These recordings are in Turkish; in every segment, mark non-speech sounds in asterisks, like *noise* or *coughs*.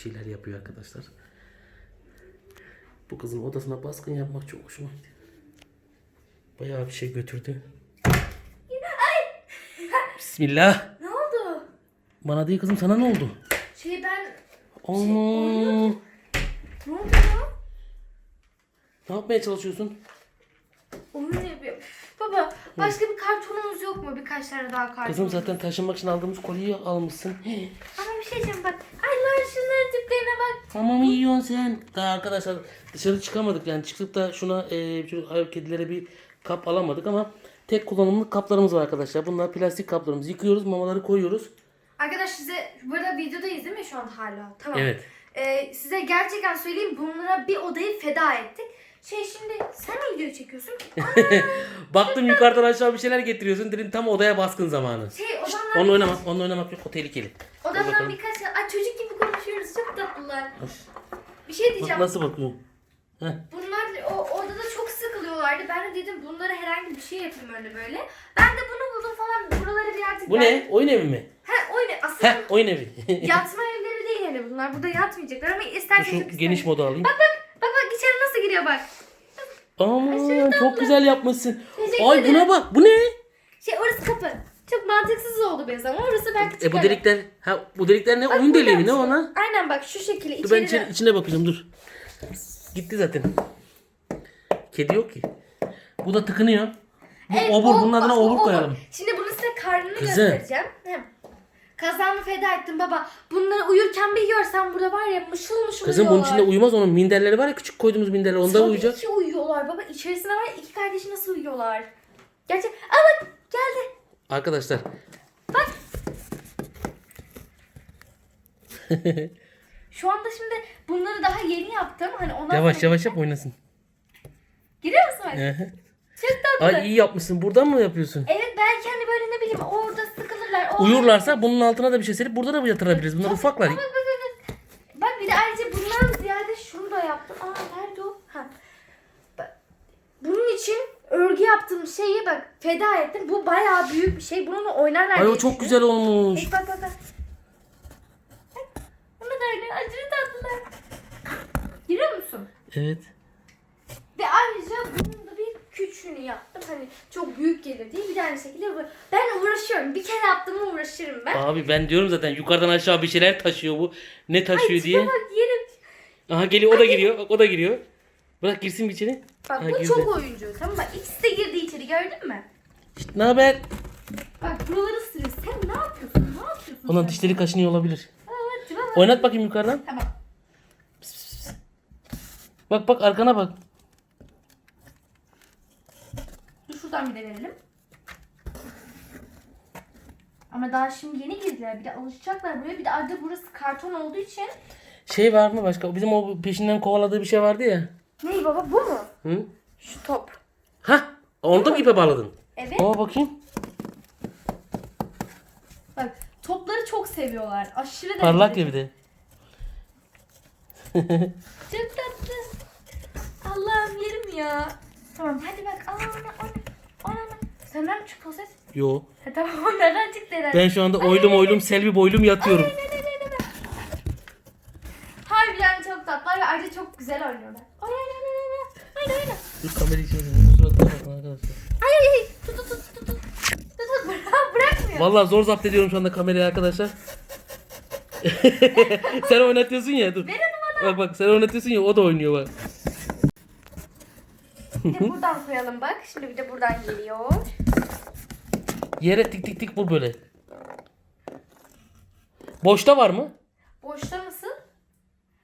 şeyler yapıyor arkadaşlar. Bu kızın odasına baskın yapmak çok hoşuma gidiyor. Bayağı bir şey götürdü. Bismillah. Ne oldu? Bana değil kızım sana ne oldu? Şey ben... Ana. Ne oldu ya? Ne yapmaya çalışıyorsun? Oyun yapıyorum. Baba başka bir kartonumuz yok mu? Birkaç tane daha karton. Kızım zaten taşınmak için aldığımız kolyeyi almışsın. Ama bir şey diyeceğim bak. Tamam yiyorsun sen. Daha arkadaşlar dışarı çıkamadık yani çıktık da şuna e, şu kedilere bir kap alamadık ama tek kullanımlık kaplarımız var arkadaşlar. Bunlar plastik kaplarımız. Yıkıyoruz mamaları koyuyoruz. Arkadaş size burada videodayız değil mi şu an hala? Tamam. Evet. Ee, size gerçekten söyleyeyim bunlara bir odayı feda ettik. Şey şimdi sen mi video çekiyorsun? *laughs* Baktım yukarıdan aşağı bir şeyler getiriyorsun. Dedim tam odaya baskın zamanı. Şey odamdan, Onunla oynamak, onunla oynamak yok o tehlikeli. odamdan bakalım. birkaç... Ay çocuk gibi konuşuyoruz çok tatlılar. Bir şey Bak diyeceğim. nasıl bakıyor. Heh. Bunlar o odada çok sıkılıyorlardı. Ben de dedim bunlara herhangi bir şey yapayım öyle böyle. Ben de bunu buldum falan. Buraları birazcık... Bu ne? Oyun evi mi? He oyun aslında Heh oyun evi. *laughs* yatma evleri değil yani bunlar. Burada yatmayacaklar ama istersen çok Şu geniş modu alayım. Bak bak bak bak içeri nasıl giriyor bak. Aman çok güzel yapmışsın. Teşekkür Ay ederim. buna bak. Bu ne? Şey orası kapı. Çok mantıksız oldu biraz ama orası belki E çıkar. bu delikler ha bu delikler ne? oyun deliği mi ne ona? Aynen bak şu şekilde Dur ben içeri. içine, içine bakacağım dur. Gitti zaten. Kedi yok ki. Bu da tıkınıyor. Bu Evet, obur. o- Bunun adına bak, o obur koyalım. Şimdi bunu size karnını Kızım. göstereceğim. Hem kazanımı feda ettim baba. Bunları uyurken bir görsen burada var ya mışıl mışıl Kızım bunun uyuyorlar. içinde uyumaz onun minderleri var ya küçük koyduğumuz minderler onda Tabii uyuyacak. ki uyuyorlar baba. İçerisine var ya iki kardeşi nasıl uyuyorlar. Gerçek. Aa bak Arkadaşlar Şu anda şimdi bunları daha yeni yaptım. Hani ondan yavaş yavaş yap oynasın. Giriyor musun? bak? Ehe. Çok tatlı. Ay iyi yapmışsın. Buradan mı yapıyorsun? Evet belki hani böyle ne bileyim orada sıkılırlar. O Uyurlarsa bunun altına da bir şey serip burada da yatırabiliriz. Bunlar ufaklar. Bak bak bak. bak. Bak bir de ayrıca bundan ziyade şunu da yaptım. Aa nerede o? Ha. Bak, Bunun için yaptığım şeyi bak feda ettim. Bu bayağı büyük bir şey. Bununla oynarlar Ay o çok güzel olmuş. Bak bak bak. Da öyle aşırı tatlılar. Görüyor musun? Evet. Ve ayrıca bunun da bir küçüğünü yaptım. Hani çok büyük gelir diye bir de aynı şekilde. Ben uğraşıyorum. Bir kere yaptığımı uğraşırım ben. Abi ben diyorum zaten yukarıdan aşağı bir şeyler taşıyor bu. Ne taşıyor Ay, diye. bak yerim. Aha geliyor o da giriyor. Bak o da giriyor. Bırak girsin bir içeri. Bak Ha, bu girdi. çok oyuncu. Tamam bak içeri gördün mü? Ne haber? Bak buraları ısırıyor. Sen ne yapıyorsun? Ne yapıyorsun? Onun sen? dişleri kaşınıyor olabilir. Evet, bak. Oynat bakayım yukarıdan. Tamam. Bak bak arkana bak. Dur şuradan bir deneyelim. Ama daha şimdi yeni girdiler. Bir de alışacaklar buraya. Bir de ayrıca burası karton olduğu için. Şey var mı başka? Bizim o peşinden kovaladığı bir şey vardı ya. Ney baba bu mu? Hı? Şu top. Hah. Onu da mı ipe bağladın? Evet. Aa bakayım. Bak topları çok seviyorlar. Aşırı Parlak derecede. ya bir de. *laughs* Çok tatlı. Allah'ım yerim ya. Tamam hadi bak. Aa, ana, ana, ana, ana. Senden mi çıktı o ses? Yo. Ha, tamam *laughs* onlardan çıktı herhalde. Ben şu anda oylum oylum selvi boylum yatıyorum. Ay, ay, ay, ay, ay. Harbiden çok tatlılar ve ayrıca çok güzel oynuyorlar. Ay ay ay ay ay. Ay ay ay. Dur kamerayı şöyle suratına bakın Vallahi zor zapt ediyorum şu anda kamerayı arkadaşlar. *laughs* sen oynatıyorsun ya dur. Ver onu bana. Bak bak sen oynatıyorsun ya o da oynuyor bak. Bir de buradan koyalım bak. Şimdi bir de buradan geliyor. Yere tik tik tik vur böyle. Boşta var mı? Boşta mısın?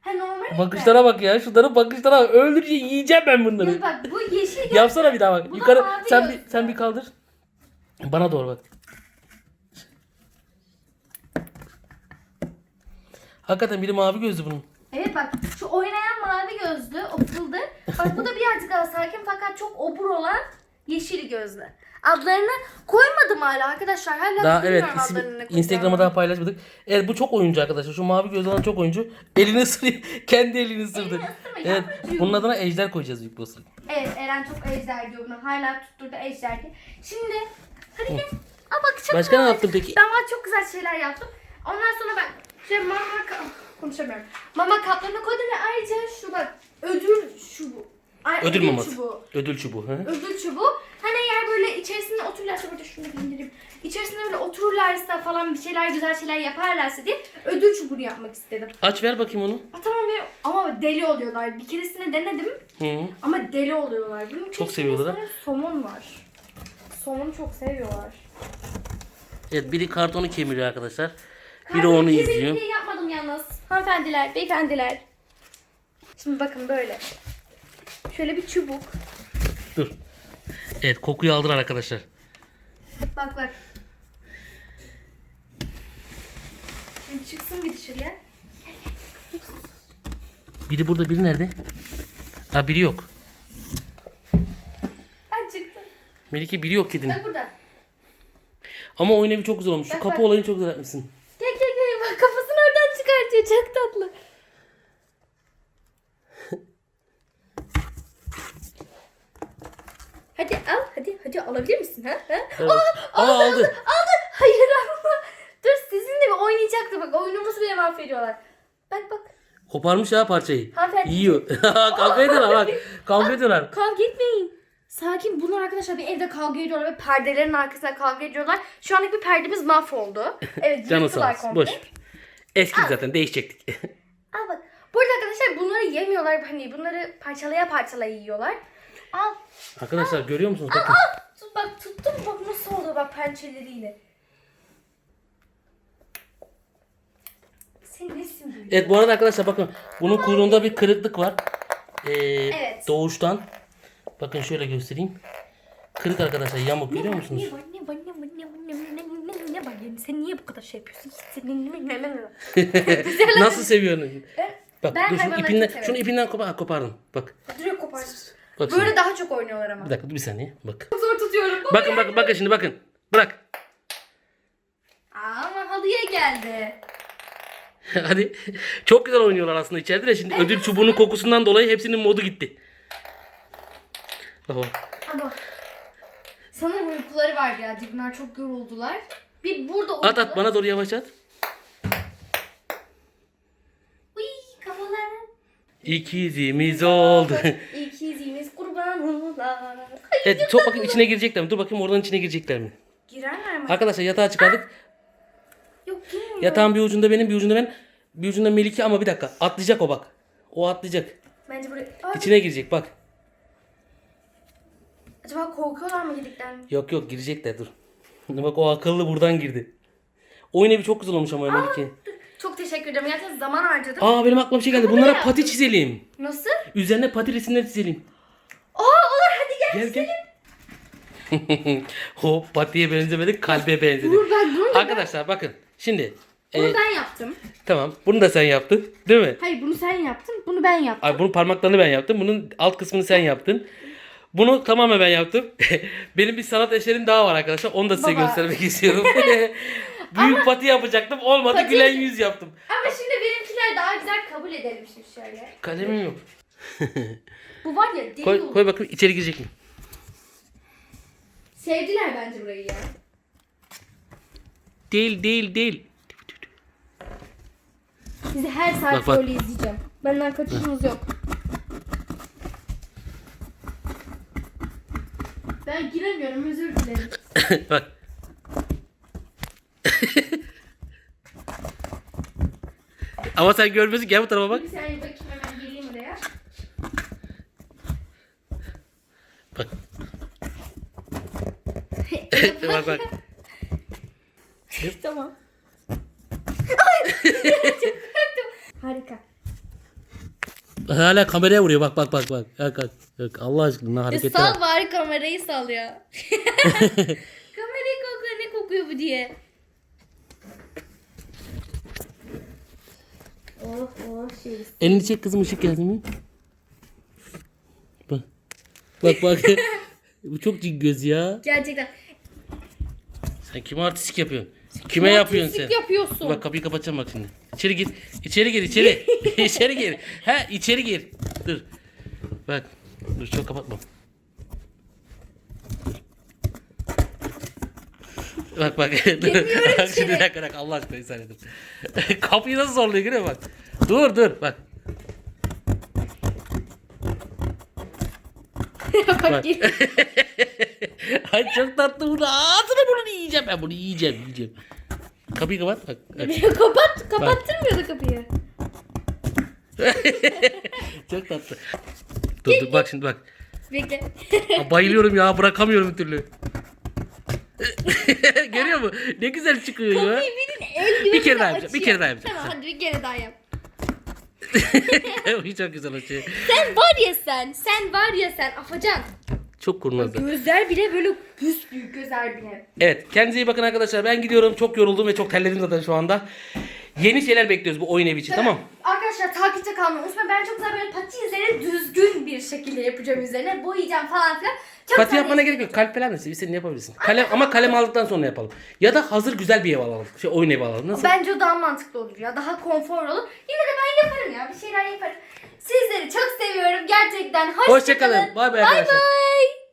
Ha normal? Bakışlara bak ya. Şunların bakışlara bak. Öldürünce yiyeceğim ben bunları. Dur bak bu yeşil. Yapsana bir daha bak. Bu da Yukarı sen bir sen bir kaldır. Bana doğru bak. Hakikaten biri mavi gözlü bunun. Evet bak şu oynayan mavi gözlü o fıldı. Bak bu da birazcık daha sakin fakat çok obur olan yeşil gözlü. Adlarını koymadım hala arkadaşlar. Hala Daha evet isim, Instagram'a daha paylaşmadık. Evet bu çok oyuncu arkadaşlar. Şu mavi gözlü olan çok oyuncu. Elini ısırıyor. *laughs* Kendi elini ısırdı. ısırma, Evet. yavrucuğum. Bunun adına ejder koyacağız büyük olasılık. Evet Eren çok ejder diyor buna. Hala tutturdu ejder diye. Şimdi hadi gel. Aa bak çok Başka ne yaptın peki? Ben çok güzel şeyler yaptım. Ondan sonra ben şöyle mama konuşamıyorum. Mama kaplarına koydum ve ayrıca şu bak ödül şu bu. Ay, Ödül maması. çubuğu. Ödül çubuğu. Hı? Ödül çubuğu. Hani eğer böyle içerisinde otururlarsa burada şunu bir indireyim. İçerisinde böyle otururlarsa falan bir şeyler güzel şeyler yaparlarsa diye ödül çubuğunu yapmak istedim. Aç ver bakayım onu. Aa, tamam ve ama deli oluyorlar. Bir keresinde denedim Hı. ama deli oluyorlar. Bunun Çok içerisinde seviyorlar Somon var. Somonu çok seviyorlar. Evet biri kartonu kemiriyor arkadaşlar. Biri onu kesinlikle izliyor. yapmadım yalnız. Hanımefendiler, beyefendiler. Şimdi bakın böyle. Şöyle bir çubuk. Dur. Evet kokuyu aldılar arkadaşlar. Bak bak. Şimdi çıksın bir dışarıya. Biri burada biri nerede? Ha biri yok. Ben çıktım. Melike biri yok kedinin. Bak burada. Ama oyun evi çok güzel olmuş. Şu Bak, kapı bak. olayını çok güzel yapmışsın. Gel gel gel. Bak kafasını çıkartıyor. Çok tatlı. *laughs* Hadi al. Hadi hadi alabilir misin ha? ha? Evet. Aa, Aa, aldı. Aldı. Hayır ama. Dur sizinle bir oynayacaktı bak. Oyunumuzu bile mahvediyorlar. Bak bak. Koparmış ya parçayı. Hanımefendi. Yiyor. *laughs* kavga ediyorlar bak. *laughs* Kavga ediyorlar. Kavga etmeyin. Sakin. Bunlar arkadaşlar bir evde kavga ediyorlar ve perdelerin arkasında kavga ediyorlar. Şu anlık bir perdemiz mahvoldu. Evet Canı sağ olsun. Boş. Eski zaten değişecektik. *laughs* Al bak. Burada arkadaşlar bunları yemiyorlar. Hani bunları parçalaya parçalaya yiyorlar. Al. arkadaşlar görüyor musunuz? Al Bakın. al. Tut, bak tuttum bak nasıl oluyor bak pençeleriyle. Sen nesin böyle? Evet bu arada arkadaşlar bakın bunun kuyruğunda bir kırıklık var. Ee, Evet. Doğuştan. Bakın şöyle göstereyim. Kırık arkadaşlar yamuk görüyor musunuz? Ne var ne var ne var ne var ne var ne var ne var ne var yani sen niye bu kadar şey yapıyorsun? Ne *laughs* Nasıl seviyorsun? Bak Ben dur şunu hayvanları çok ipinden, severim. şunu ipinden kopar, ha, kopardım. Bak. Duruyor kopardım. Bak Böyle daha çok oynuyorlar ama. Bir dakika dur bir saniye. Bak. Çok zor tutuyorum. Baba Bakın bakın bakın şimdi bakın. Bırak. Aa, ama halıya geldi. *laughs* Hadi. Çok güzel oynuyorlar aslında içeride de şimdi ödül çubuğunun kokusundan dolayı hepsinin modu gitti. Bak bak. Ama sanırım uykuları var ya. Bunlar çok yoruldular. Bir burada. At at bana doğru yavaş at. Uy kafalar. İkizimiz oldu. *laughs* İkizimiz kurban olar. evet çok bakayım içine girecekler mi? Dur bakayım oradan içine girecekler mi? Girerler mi? Arkadaşlar yatağı çıkardık. Yok girmiyor. Yatağın bir ucunda benim bir ucunda ben. Bir ucunda Melike ama bir dakika. Atlayacak o bak. O atlayacak. Bence buraya... Aa, İçine girecek bak. Acaba korkuyorlar mı girdikten? Yok yok girecekler dur. *laughs* bak o akıllı buradan girdi. Oyun evi çok güzel olmuş ama Melike. Çok teşekkür ederim. Gerçekten zaman harcadım. Aa benim aklıma bir şey geldi. Bunlara pati çizelim. Nasıl? Üzerine pati resimleri çizelim. Aa olur hadi gel. Gel gel. *laughs* o patiye benzemedi kalbe benzedi. Dur ben bunu da, Arkadaşlar bakın. Şimdi e, bunu ben yaptım. tamam bunu da sen yaptın değil mi? Hayır bunu sen yaptın. Bunu ben yaptım. Ay bunun parmaklarını ben yaptım. Bunun alt kısmını sen yaptın. Bunu tamamen ben yaptım. *laughs* Benim bir sanat eserim daha var arkadaşlar. Onu da size Baba. göstermek istiyorum. *laughs* *laughs* Büyük pati yapacaktım. Olmadı. Pati- Gülen yüz yaptım. Ama şimdi benimkiler daha güzel kabul edelim şimdi şöyle. Kalemim yok. Bu var ya deli Koy, koy bakayım içeri girecek mi? Sevdiler bence burayı ya. Değil değil değil. Sizi her saat Bak, bak. böyle izleyeceğim. Benden kaçışınız yok. Giremiyorum özür dilerim. *coughs* Bak. *coughs* Ama sen görmüyorsun. Gel bu tarafa bak. Bir saniye bakayım hemen geleyim oraya. Bak. *laughs* bak bak. tamam. *laughs* Ay! Çok korktum. Harika. Hala kameraya vuruyor. Bak bak bak bak. Bak bak. bak. Allah aşkına harekete bak. sal bari kamerayı sal ya. *laughs* kamerayı kokuyor ne kokuyor bu diye. Oh oh şey. Elini çek kızım ışık geldi mi? Bak. Bak bak. *laughs* Bu çok cin göz ya. Gerçekten. Sen kime artistik yapıyorsun? Kime yapıyorsun sen? Yapıyorsun. Bak kapıyı kapatacağım bak şimdi. İçeri gir. İçeri gir içeri. *laughs* *laughs* içeri gir. Ha içeri gir. Dur. Bak. Dur çok kapatma. Bak bak. *laughs* Dur. Bak şimdi bir dakika bak Allah aşkına insan edin. Kapıyı nasıl zorluyor görüyor musun bak. Dur dur bak. bak Bak. Ay çok tatlı bunu. Ağzını bunu yiyeceğim ben bunu yiyeceğim yiyeceğim. Kapıyı kapat bak. *laughs* bak. Kapat, kapattırmıyordu kapıyı. *laughs* çok tatlı. Dur dur bak şimdi bak. Bekle. Aa, bayılıyorum ya bırakamıyorum bir türlü. *laughs* Görüyor musun? Ne güzel çıkıyor ya. Kapıyı birinin el Bir kere daha yapacağım, bir kere daha yapacağım. Tamam hadi bir kere daha yap. Çok güzel açıyor. Sen var ya sen, sen var ya sen Afacan. Çok kurnazdı. Gözler bile böyle büs büyük gözler bile. Evet kendinize iyi bakın arkadaşlar. Ben gidiyorum. Çok yoruldum ve çok terledim zaten şu anda. Yeni şeyler bekliyoruz bu oyun evi için tamam. Arkadaşlar takipte kalmayı unutmayın. Ben çok güzel böyle pati üzerine düzgün bir şekilde yapacağım üzerine. Boyayacağım falan filan. Çok Pati yapmana gerek yok. Kalp falan da istediğin yapabilirsin. Kalem, ama kalem aldıktan sonra yapalım. Ya da hazır güzel bir ev alalım. Şey oyun evi alalım. Nasıl? Bence o daha mantıklı olur ya. Daha konfor olur. Yine de ben yaparım ya. Bir şeyler yaparım. Sizleri çok seviyorum gerçekten. Hoşçakalın. Hoşçakalın. Bay bay Bay bay.